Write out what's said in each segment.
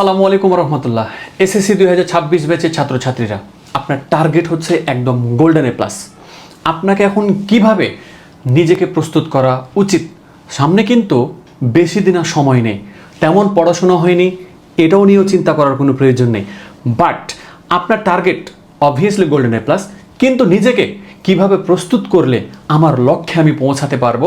আসসালামু আলাইকুম রহমতুল্লাহ এসএসসি দুই হাজার ছাব্বিশ ব্যাচের ছাত্রছাত্রীরা, আপনার টার্গেট হচ্ছে একদম গোল্ডেন এ প্লাস আপনাকে এখন কীভাবে নিজেকে প্রস্তুত করা উচিত? সামনে কিন্তু বেশি দিন আর সময় নেই। তেমন পড়াশোনা হয়নি, এটাও নিয়েও চিন্তা করার কোনো প্রয়োজন নেই। বাট আপনার target obviously golden A plus কিন্তু নিজেকে কীভাবে প্রস্তুত করলে আমার লক্ষ্যে আমি পৌঁছাতে পারব,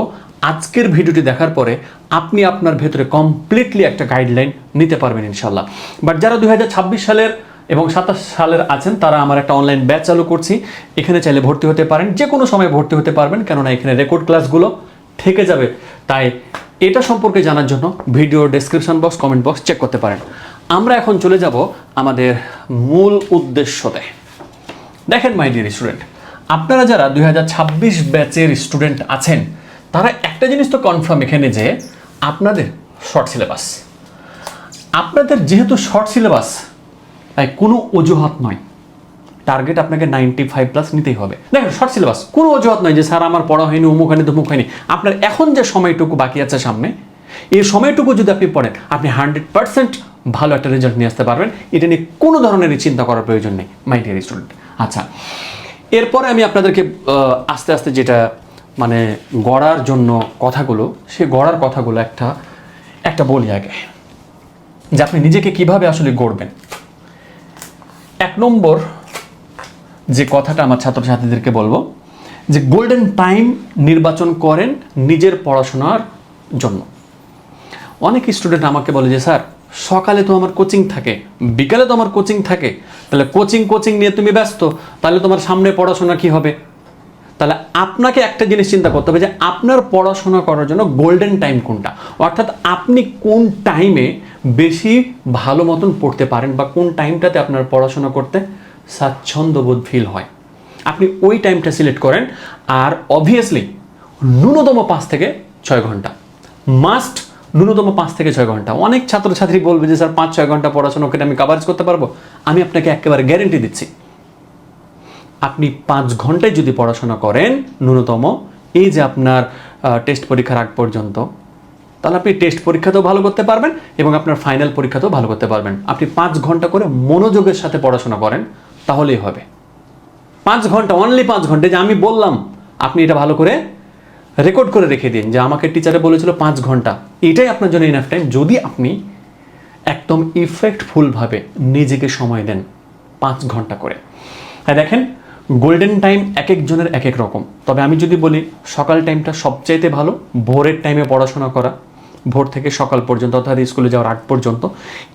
আজকের ভিডিওটি দেখার পরে আপনি আপনার ভেতরে কমপ্লিটলি একটা গাইডলাইন নিতে পারবেন ইনশাল্লাহ বাট যারা দু হাজার ছাব্বিশ সালের এবং সাতাশ সালের আছেন, তারা আমার একটা অনলাইন ব্যাচ চালু করছি। এখানে চাইলে ভর্তি হতে পারেন যে কোনো সময় ভর্তি হতে পারবেন, কেননা এখানে রেকর্ড ক্লাসগুলো থেকে যাবে। তাই এটা সম্পর্কে জানার জন্য video description box comment box check করতে পারেন। আমরা এখন চলে যাব আমাদের মূল উদ্দেশ্যতে। দেখেন মাই ডিয়ার স্টুডেন্ট আপনারা যারা দুই হাজার ছাব্বিশ ব্যাচের স্টুডেন্ট আছেন, তারা একটা জিনিস তো কনফার্ম এখানে যে আপনাদের শর্ট সিলেবাস আপনাদের যেহেতু শর্ট সিলেবাস তাই কোনো অজুহাত নয়। টার্গেট আপনাকে নাইনটি ফাইভ প্লাস নিতেই হবে। দেখেন শর্ট সিলেবাস কোনো অজুহাত নয় যে, স্যার, আমার পড়া হয়নি, অমুক হয়নি, তমুক হয়নি। আপনার এখন যে সময়টুকু বাকি আছে সামনে, এই সময়টুকু যদি আপনি পড়েন, আপনি হান্ড্রেড পার্সেন্ট ভালো একটা রেজাল্ট নিয়ে আসতে পারবেন। এটা নিয়ে কোনো ধরনের চিন্তা করার প্রয়োজন নেই মাই ডিয়ার স্টুডেন্ট আচ্ছা এরপরে আমি আপনাদেরকে আস্তে আস্তে যেটা মানে গড়ার জন্য কথাগুলো সে গড়ার কথাগুলো একটা একটা বলি আগে। যে আপনি নিজেকে কীভাবে আসলে গড়বেন। এক নম্বর যে কথাটা আমার ছাত্রছাত্রীদেরকে বলব, যে গোল্ডেন টাইম নির্বাচন করেন নিজের পড়াশোনার জন্য। অনেক স্টুডেন্ট আমাকে বলে যে, স্যার সকালে তো আমার কোচিং থাকে, বিকালে তো আমার কোচিং থাকে, তাহলে কোচিং কোচিং নিয়ে তুমি ব্যস্ত, তাহলে তোমার সামনে পড়াশোনা কি হবে? তাহলে আপনাকে একটা জিনিস চিন্তা করতে হবে যে আপনার পড়াশোনা করার জন্য গোল্ডেন টাইম কোনটা? অর্থাৎ আপনি কোন টাইমে বেশি ভালো মতন পড়তে পারেন বা কোন টাইমটাতে আপনার পড়াশোনা করতে স্বাচ্ছন্দ্যবোধ ফিল হয়। আপনি ওই টাইমটা সিলেক্ট করেন, আর অবভিয়াসলি ন্যূনতম পাঁচ থেকে ছয় ঘণ্টা। মাস্ট ন্যূনতম পাঁচ থেকে ছয় ঘণ্টা। অনেক ছাত্রছাত্রী বলবে যে, স্যার, পাঁচ, ছয় ঘণ্টা পড়াশোনা করে আমি কাভারেজ করতে পারব? আমি আপনাকে একেবারে গ্যারেন্টি দিচ্ছি। আপনি পাঁচ ঘন্টায় যদি পড়াশোনা করেন ন্যূনতম, এই যে আপনার টেস্ট পরীক্ষার আগ পর্যন্ত, তাহলে আপনি টেস্ট পরীক্ষাতেও ভালো করতে পারবেন এবং আপনার ফাইনাল পরীক্ষাতেও ভালো করতে পারবেন। আপনি পাঁচ ঘণ্টা করে মনোযোগের সাথে পড়াশোনা করেন, তাহলেই হবে। পাঁচ ঘণ্টা অনলি পাঁচ ঘণ্টা যে আমি বললাম, আপনি এটা ভালো করে রেকর্ড করে রেখে দিন যে আমাকে টিচারে বলেছিল পাঁচ ঘণ্টা। এটাই আপনার জন্য ইনাফ টাইম যদি আপনি একদম ইফেক্টফুলভাবে নিজেকে সময় দেন পাঁচ ঘণ্টা করে। হ্যাঁ দেখেন গোল্ডেন টাইম এক একজনের এক এক রকম। তবে আমি যদি বলি, সকাল টাইমটা সবচাইতে ভালো, ভোরের টাইমে পড়াশোনা করা, ভোর থেকে সকাল পর্যন্ত, অর্থাৎ স্কুলে যাওয়ার আগ পর্যন্ত।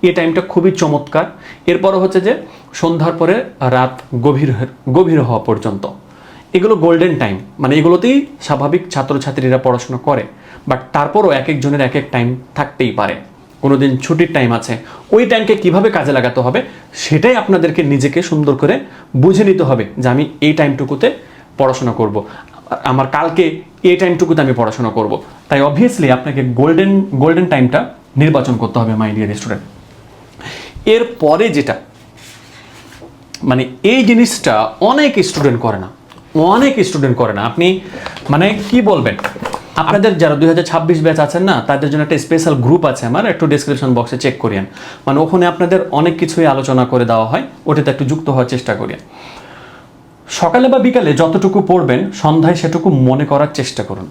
এই টাইমটা খুবই চমৎকার। এরপরও হচ্ছে যে, সন্ধ্যার পরে রাত গভীর গভীর হওয়া পর্যন্ত। এগুলো গোল্ডেন টাইম মানে এগুলোতেই স্বাভাবিক ছাত্রছাত্রীরা পড়াশোনা করে বাট তারপরও এক একজনের এক এক টাইম থাকতেই পারে। কোনোদিন ছুটির টাইম আছে, ওই টাইমকে কীভাবে কাজে লাগাতে হবে, সেটাই আপনাদেরকে নিজেকে সুন্দর করে বুঝে নিতে হবে যে আমি এই টাইমটুকুতে পড়াশোনা করব। আমার কালকে এই টাইমটুকুতে আমি পড়াশোনা করব। তাই অবভিয়াসলি আপনাকে গোল্ডেন গোল্ডেন টাইমটা নির্বাচন করতে হবে মাই ডিয়ার স্টুডেন্ট এরপরে যেটা মানে এই জিনিসটা অনেক স্টুডেন্ট করে না। অনেক স্টুডেন্ট করে না আপনি মানে কি বলবেন? আপনাদের যারা দুই হাজার ছাব্বিশ ব্যাচ আছেন না, তাদের জন্য একটা স্পেশাল গ্রুপ আছে আমার, একটু ডিসক্রিপশন বক্সে চেক করিয়েন। মানে ওখানে আপনাদের অনেক কিছুই আলোচনা করে দেওয়া হয়, ওটাতে একটু যুক্ত হওয়ার চেষ্টা করিয়েন। সকালে বা বিকালে যতটুকু পড়বেন, সন্ধ্যায় সেটুকু মনে করার চেষ্টা করুন।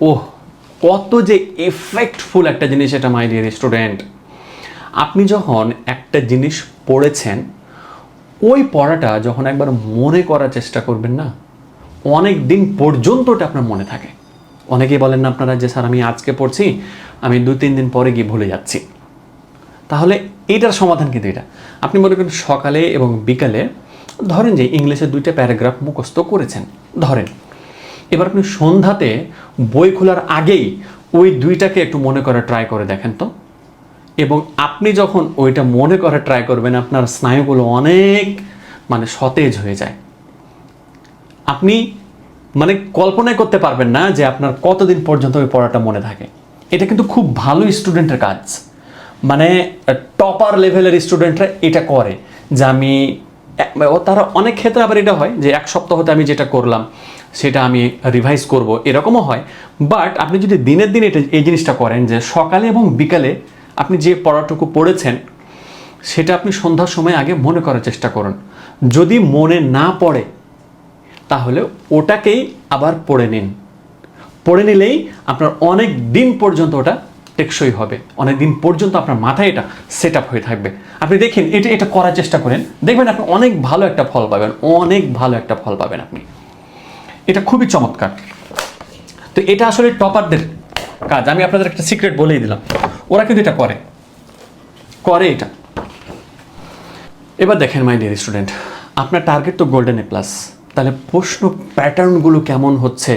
ওহ, কত যে এফেক্টফুল একটা জিনিস এটা মাই ডিয়ার স্টুডেন্ট আপনি যখন একটা জিনিস পড়েছেন ওই পড়াটা যখন একবার মনে করার চেষ্টা করবেন না, অনেক দিন পর্যন্ত ওটা আপনার মনে থাকে। অনেকেই বলেন না আপনারা যে, স্যার, আমি আজকে পড়ছি, আমি দু, তিন দিন পরে গিয়ে ভুলে যাচ্ছি। তাহলে এটার সমাধান কিন্তু এটা। আপনি মনে করেন সকালে এবং বিকালে ধরেন যে ইংলিশের দুইটা প্যারাগ্রাফ মুখস্থ করেছেন, ধরেন। এবার আপনি সন্ধ্যাতে বই খোলার আগেই ওই দুইটাকে একটু মনে করে ট্রাই করে দেখেন তো। এবং আপনি যখন ওইটা মনে করে ট্রাই করবেন, আপনার স্নায়ুগুলো অনেক মানে সতেজ হয়ে যায়। আপনি মানে কল্পনাই করতে পারবেন না যে আপনার কতদিন পর্যন্ত ওই পড়াটা মনে থাকে। এটা কিন্তু খুব ভালো স্টুডেন্টের কাজ। মানে টপার লেভেলের স্টুডেন্টরা এটা করে যে আমি তারা অনেক ক্ষেত্রে আবার এটা হয় যে এক সপ্তাহতে আমি যেটা করলাম, সেটা আমি রিভাইজ করব, এরকমও হয়। বাট আপনি যদি দিনের দিন এটা, এই জিনিসটা করেন যে সকালে এবং বিকালে আপনি যে পড়াটুকু পড়েছেন, সেটা আপনি সন্ধ্যার সময় আগে মনে করার চেষ্টা করুন। যদি মনে না পড়ে, তাহলে ওটাকেই আবার পড়ে নিন। পড়ে নিলেই আপনার অনেক দিন পর্যন্ত ওটা টেকসই হবে। অনেক দিন পর্যন্ত আপনার মাথায় এটা সেট আপ হয়ে থাকবে। আপনি দেখেন, এটা এটা করার চেষ্টা করেন। দেখবেন আপনি অনেক ভালো একটা ফল পাবেন, অনেক ভালো একটা ফল পাবেন আপনি। এটা খুবই চমৎকার। তো এটা আসলে টপারদের কাজ। আমি আপনাদের একটা সিক্রেট বলেই দিলাম। ওরা কিন্তু এটা করে। করে এটা। এবার দেখেন মাই ডিয়ার স্টুডেন্ট আপনার টার্গেট তো গোল্ডেন এ প্লাস তাহলে প্রশ্ন প্যাটার্নগুলো কেমন হচ্ছে?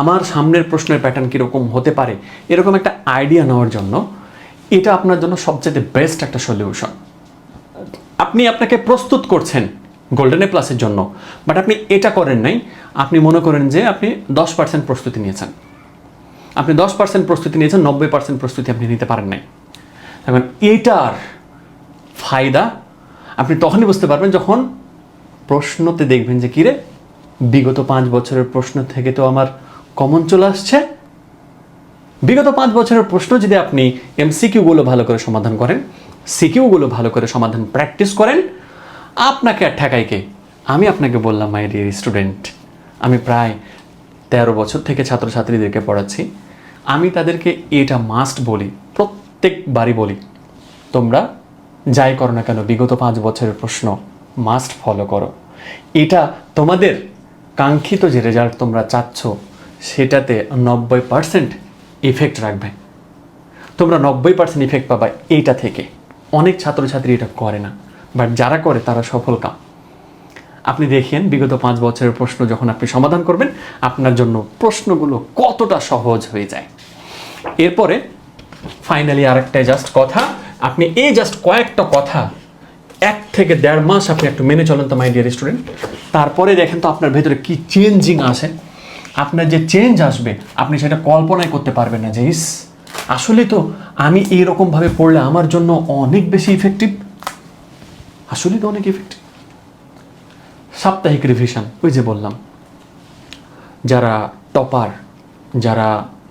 আমার সামনের প্রশ্নের প্যাটার্ন কীরকম হতে পারে? এরকম একটা আইডিয়া নেওয়ার জন্য এটা আপনার জন্য সবচেয়ে বেস্ট একটা সলিউশন আপনি আপনাকে প্রস্তুত করছেন গোল্ডেন এ প্লাসের জন্য বাট আপনি এটা করেন নাই। আপনি মনে করেন যে আপনি দশ পার্সেন্ট প্রস্তুতি নিয়েছেন। আপনি দশ পার্সেন্ট প্রস্তুতি নিয়েছেন, নব্বই পার্সেন্ট প্রস্তুতি আপনি নিতে পারেন নাই। এখন এটার ফায়দা, আপনি তখনই বুঝতে পারবেন যখন প্রশ্নতে দেখবেন যে, কিরে, বিগত পাঁচ বছরের প্রশ্ন থেকে তো আমার কমন চলে আসছে। বিগত পাঁচ বছরের প্রশ্ন যদি আপনি এমসিকিউগুলো ভালো করে সমাধান করেন সিকিউগুলো ভালো করে সমাধান প্র্যাকটিস করেন, আপনাকে আর ঠেকাইকে আমি আপনাকে বললাম মাই ডিয়ার স্টুডেন্ট আমি প্রায় তেরো বছর থেকে ছাত্রছাত্রীদেরকে পড়াচ্ছি। আমি তাদেরকে এটা মাস্ট বলি, প্রত্যেকবারই বলি। তোমরা যাই করো না কেন, বিগত পাঁচ বছরের প্রশ্ন মাস্ট ফলো করো। এটা তোমাদের কাঙ্ক্ষিত যে রেজাল্ট তোমরা চাচ্ছ, সেটাতে নব্বই পার্সেন্ট ইফেক্ট রাখবে। তোমরা নব্বই পার্সেন্ট ইফেক্ট পাবা এইটা থেকে। অনেক ছাত্রছাত্রী এটা করে না বাট যারা করে তারা সফল কাম। আপনি দেখেন, বিগত পাঁচ বছরের প্রশ্ন যখন আপনি সমাধান করবেন, আপনার জন্য প্রশ্নগুলো কতটা সহজ হয়ে যায়। এরপরে ফাইনালি আরেকটা জাস্ট কথা, আপনি এই জাস্ট কয়েকটা কথা, এক থেকে দেড় মাস আপনি একটু মেনে চলেন তো মাই ডিয়ার স্টুডেন্ট তারপরে দেখেন তো আপনার ভেতরে কি চেঞ্জিং আসে আপনার যে চেঞ্জ আসবে, আপনি সেটা কল্পনাই করতে পারবেন না যে, ইস, আসলে তো আমি এইরকমভাবে পড়লে আমার জন্য অনেক বেশি ইফেক্টিভ আসলেই তো অনেক ইফেক্টিভ সাপ্তাহিক রিভিশন ওই যে বললাম। যারা টপার যারা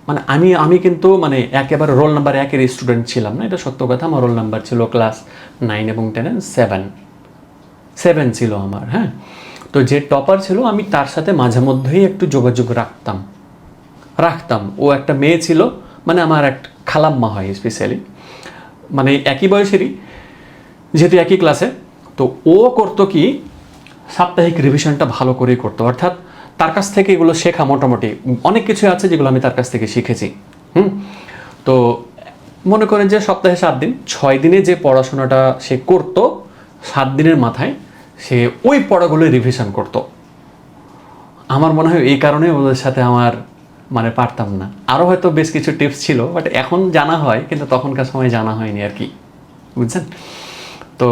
মানে আমি আমি কিন্তু মানে একেবারে রোল নাম্বার একের স্টুডেন্ট ছিলাম না, এটা সত্য কথা, আমার রোল নাম্বার ছিল ক্লাস নাইন এবং টেনে সেভেন সেভেন ছিল আমার হ্যাঁ। তো যে টপার ছিল, আমি তার সাথে মাঝে মধ্যেই একটু যোগাযোগ রাখতাম। রাখতাম। ও একটা মেয়ে ছিল মানে আমার এক খালাম্মা হয় স্পেশালি মানে একই বয়সেরই, যেহেতু একই ক্লাসে তো ও করতো কি সাপ্তাহিক রিভিশনটা ভালো করেই করতো অর্থাৎ তার কাছ থেকে এগুলো শেখা মোটামুটি অনেক কিছু আছে যেগুলো আমি তার কাছ থেকে শিখেছি। হুম? তো মনে করেন যে সপ্তাহে সাত দিন, ছয় দিনে যে পড়াশোনাটা সে করতো, সাত দিনের মাথায় সে ওই পড়াগুলো রিভিশন করতো। আমার মনে হয় এই কারণে ওদের সাথে আমার মানে পারতাম না। আরও হয়তো বেশ কিছু টিপস ছিল বাট এখন জানা হয়, কিন্তু তখনকার সময় জানা হয়নি আর কি। বুঝছেন? তো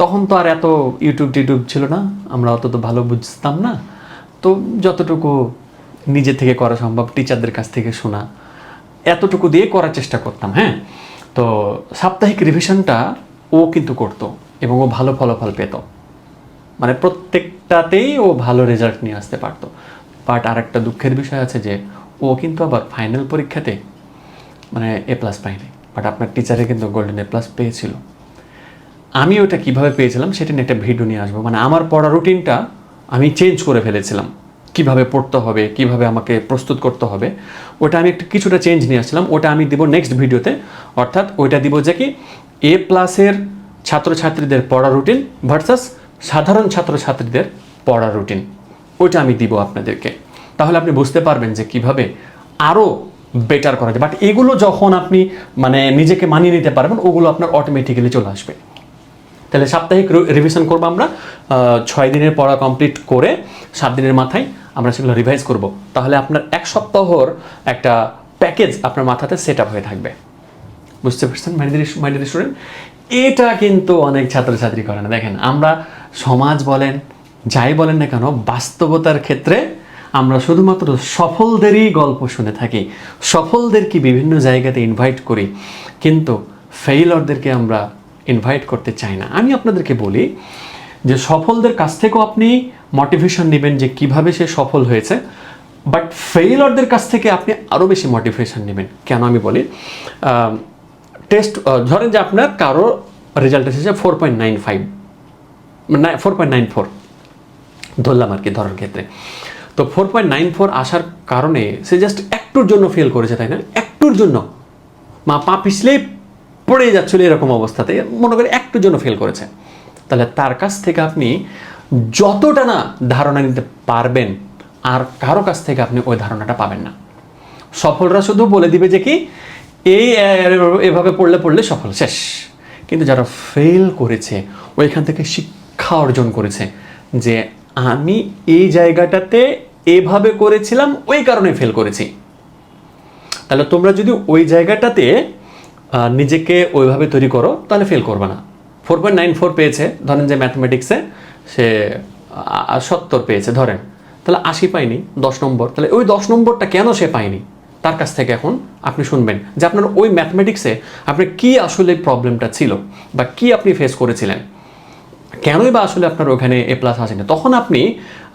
তখন তো আর এত ইউটিউব টিউটিউব ছিল না, আমরা অত তো ভালো বুঝতাম না। তো যতটুকু নিজে থেকে করা সম্ভব টিচারদের কাছ থেকে শোনা, এতটুকু দিয়ে করার চেষ্টা করতাম হ্যাঁ? তো সাপ্তাহিক রিভিশনটা ও কিন্তু করতো এবং ও ভালো ফলাফল পেত। মানে প্রত্যেকটাতেই ও ভালো রেজাল্ট নিয়ে আসতে পারতো। বাট আর একটা দুঃখের বিষয় আছে যে, ও কিন্তু আবার ফাইনাল পরীক্ষাতে মানে এ প্লাস পায়নি। বাট আপনার টিচারে কিন্তু গোল্ডেন এ প্লাস পেয়েছিল। আমি ওটা কীভাবে পেয়েছিলাম সেটা নিয়ে একটা ভিডিও নিয়ে আসব। মানে আমার পড়া রুটিনটা আমি চেঞ্জ করে ফেলেছিলাম। কীভাবে পড়তে হবে, কীভাবে আমাকে প্রস্তুত করতে হবে, ওটা আমি একটু কিছুটা চেঞ্জ নিয়ে আসছিলাম। ওটা আমি দিব নেক্সট ভিডিওতে অর্থাৎ ওইটা দিব যে কি এ প্লাসের ছাত্রছাত্রীদের পড়া রুটিন ভার্সাস সাধারণ ছাত্রছাত্রীদের পড়া রুটিন ওইটা আমি দিব আপনাদেরকে। তাহলে আপনি বুঝতে পারবেন যে কীভাবে আরও বেটার করা যায়। বাট এগুলো যখন আপনি মানে নিজেকে মানিয়ে নিতে পারবেন, ওগুলো আপনার অটোমেটিক্যালি চলে আসবে। তাহলে সাপ্তাহিক রিভিশন করব আমরা ছয় দিনের পড়া কমপ্লিট করে সাত দিনের মাথায় আমরা সেগুলো রিভাইজ করব। তাহলে আপনার এক সপ্তাহর একটা প্যাকেজ আপনার মাথাতে সেট আপ হয়ে থাকবে। বুঝতে পারছেন মাইন্ডেড স্টুডেন্ট এটা কিন্তু অনেক ছাত্রছাত্রী করে না। দেখেন, আমরা সমাজ বলেন, যাই বলেন না কেন, বাস্তবতার ক্ষেত্রে আমরা শুধুমাত্র সফলদেরই গল্প শুনে থাকি। সফলদেরকে বিভিন্ন জায়গাতে ইনভাইট করি? কিন্তু ফেইলরদেরকে আমরা ইনভাইট করতে চাই না। আমি আপনাদেরকে বলি যে সফলদের কাছ থেকেও আপনি মোটিভেশন নেবেন যে কীভাবে সে সফল হয়েছে বাট ফেইলরদের কাছ থেকে আপনি আরও বেশি মোটিভেশন নেবেন। কেন আমি বলি? টেস্ট ধরেন যে আপনার কারও রেজাল্ট এসেছে four point nine five four point nine four ধরলাম আর কি ধরার ক্ষেত্রে। তো ফোর পয়েন্ট নাইন ফোর আসার কারণে সে জাস্ট একটুর জন্য ফেল করেছে, তাই না? একটুর জন্য। মা, পা পিছলেই পড়ে যাচ্ছিল এরকম অবস্থাতে, মনে করে একটুর জন্য ফেল করেছে। তাহলে তার কাছ থেকে আপনি যতটা না ধারণা নিতে পারবেন, আর কারও কাছ থেকে আপনি ওই ধারণাটা পাবেন না। সফলরা শুধু বলে দিবে যে কি, এই এভাবে পড়লে পড়লে সফল, শেষ। কিন্তু যারা ফেল করেছে, ওইখান থেকে শিক্ষা অর্জন করেছে যে আমি এই জায়গাটাতে এভাবে করেছিলাম, ওই কারণে ফেল করেছি। তাহলে তোমরা যদি ওই জায়গাটাতে নিজেকে ওইভাবে তৈরি করো, তাহলে ফেল করবে না। ফোর পয়েন্ট নাইন ফোর পেয়েছে, ধরেন যে ম্যাথমেটিক্সে সে সত্তর পেয়েছে, ধরেন। তাহলে আশি পায়নি, দশ নম্বর। তাহলে ওই দশ নম্বরটা কেন সে পায়নি? তার কাছ থেকে এখন আপনি শুনবেন যে আপনার ওই ম্যাথমেটিক্সে আপনার কি আসলে প্রবলেমটা ছিল বা কি আপনি ফেস করেছিলেন। কেনই বা আসলে আপনার ওখানে এ প্লাস আসেনি? তখন আপনি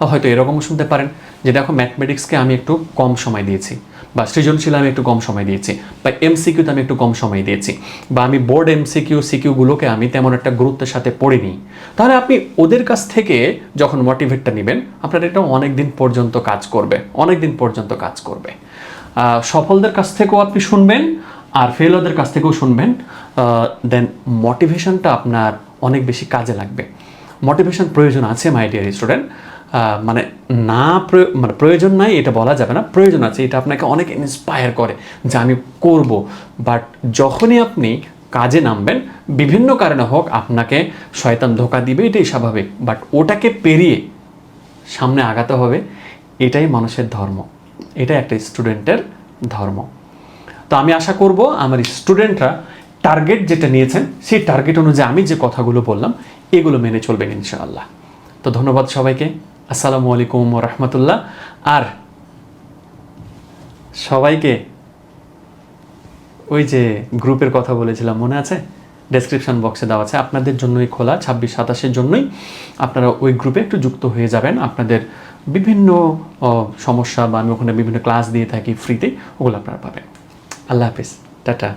হয়তো এরকমও শুনতে পারেন যে দেখো ম্যাথমেটিক্সকে আমি একটু কম সময় দিয়েছি। বা সৃজনশীল আমি একটু কম সময় দিয়েছি, বা এমসিকিউতে আমি একটু কম সময় দিয়েছি, বা আমি বোর্ড এমসিকিউ, সিকিউগুলোকে আমি তেমন একটা গুরুত্বের সাথে পড়িনি। তাহলে আপনি ওদের কাছ থেকে যখন মোটিভেটটা নেবেন, আপনার এটা অনেক দিন পর্যন্ত কাজ করবে অনেক দিন পর্যন্ত কাজ করবে। সফলদের কাছ থেকেও আপনি শুনবেন, আর ফেলদের কাছ থেকেও শুনবেন দেন মোটিভেশনটা আপনার অনেক বেশি কাজে লাগবে। মোটিভেশন প্রয়োজন আছে মাই ডিয়ার স্টুডেন্ট মানে না মানে প্রয়োজন নাই, এটা বলা যাবে না, প্রয়োজন আছে, এটা আপনাকে অনেক ইন্সপায়ার করে যে আমি করব। বাট যখনই আপনি কাজে নামবেন, বিভিন্ন কারণে হোক, আপনাকে শয়তান ধোকা দিবে, এটাই স্বাভাবিক। বাট ওটাকে পেরিয়ে সামনে আগাতে হবে, এটাই মানুষের ধর্ম। এটাই একটা স্টুডেন্টের ধর্ম। তো আমি আশা করব, আমার স্টুডেন্টরা টার্গেট যেটা নিয়েছেন, সেই টার্গেট অনুযায়ী আমি যে কথাগুলো বললাম, এগুলো মেনে চলবেন ইনশাআল্লাহ। তো ধন্যবাদ সবাইকে। আসসালামু আলাইকুম রহমতুল্লাহ। আর সবাইকে ওই যে গ্রুপের কথা বলেছিলাম, মনে আছে? ডেসক্রিপশন বক্সে দেওয়া আছে। আপনাদের জন্যই খোলা, ছাব্বিশ সাতাশের জন্যই আপনারা ওই গ্রুপে একটু যুক্ত হয়ে যাবেন। আপনাদের বিভিন্ন সমস্যা বা আমি ওখানে বিভিন্ন ক্লাস দিয়ে থাকি ফ্রিতে ওগুলো আপনারা পাবেন। আল্লাহ হাফিজ। টাটা।